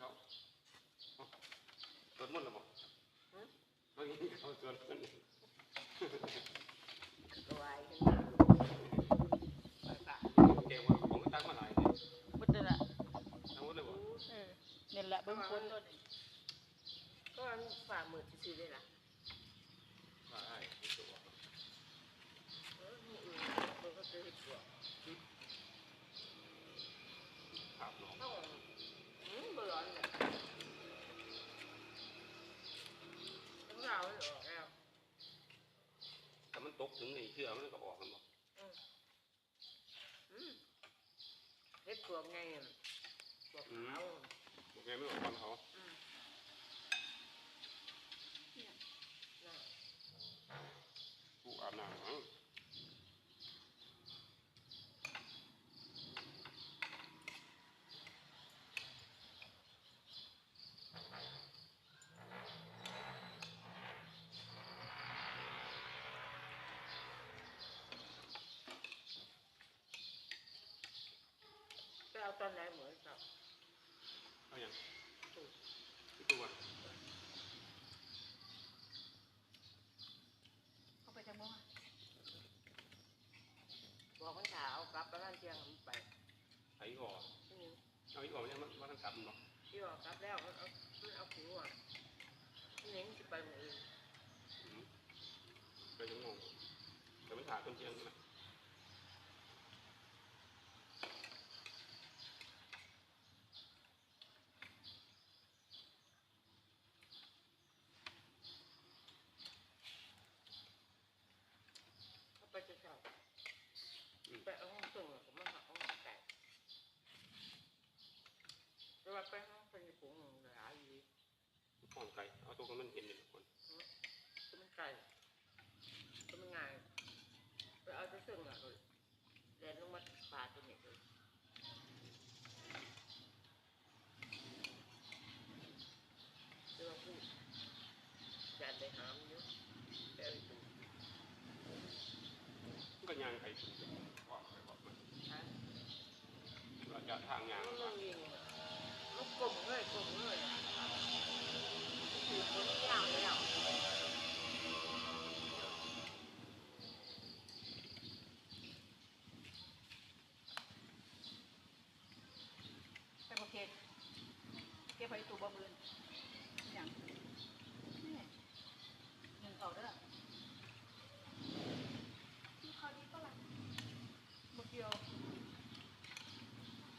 เขาเอาสวดมนต์หรือเปล่าเขากินเขาสวดมนต์ก็วายขึ้นมาไปป่าเกมว่าผมก็ตั้งมาหลายเนี่ยบุตรละทั้งหมดเลยบ่เออนี่แหละเบิ่งคนโดนก็ฝ่ามือซื้อได้ละว่าได้ไม่ตัว เออมืออื่นมันก็ซื้อให้ตัว ภาพน้อง ต้องอืมเบื่อเลยทั้งเราเลยออกแล้ว แต่มันตกถึงในเชื่อมันก็ออกกันบ่อืมเฮ็ดตัวไงตัวขาวโอเคไม่ออกความเขาอืมน่ะ ผู้อาบน้ำมั้ง ไปเอา ตอนไหนเหมือนกับเอาอย่างตัวตัวเขาไปจังบ่บอกคนถาเอากลับไปบ้านเชียงมันไปไอ้ก่อที่นี่เอาอีกก่อเนี่ยมันมันกลับมันบ่ที่บอกกลับแล้วมันเอามันเอาผัวที่นี่จะไปเหมือนอื่นก็ยังงงแต่มันถ่ายต้นเชียงนะเขาไปจะเช่าไปเอาห้องตึงผมมาหาห้องแตกแต่ว่าไปห้องเป็นผงหลายอยู่ ห้องไก่เอาตัวกันมันเห็นอยู่ทุกคนก็มันไกลก็มันง่ายไปเอาจะตึงอะเลยเดินลงมาปาตัวนี้เลยเดี๋ยวพูดแดนไปหามเยอะแต่ไอ้ตัวมันก็ยางไก่ออกไปออกมาฮะระยะทางยางมันว่ายิงลูก เก็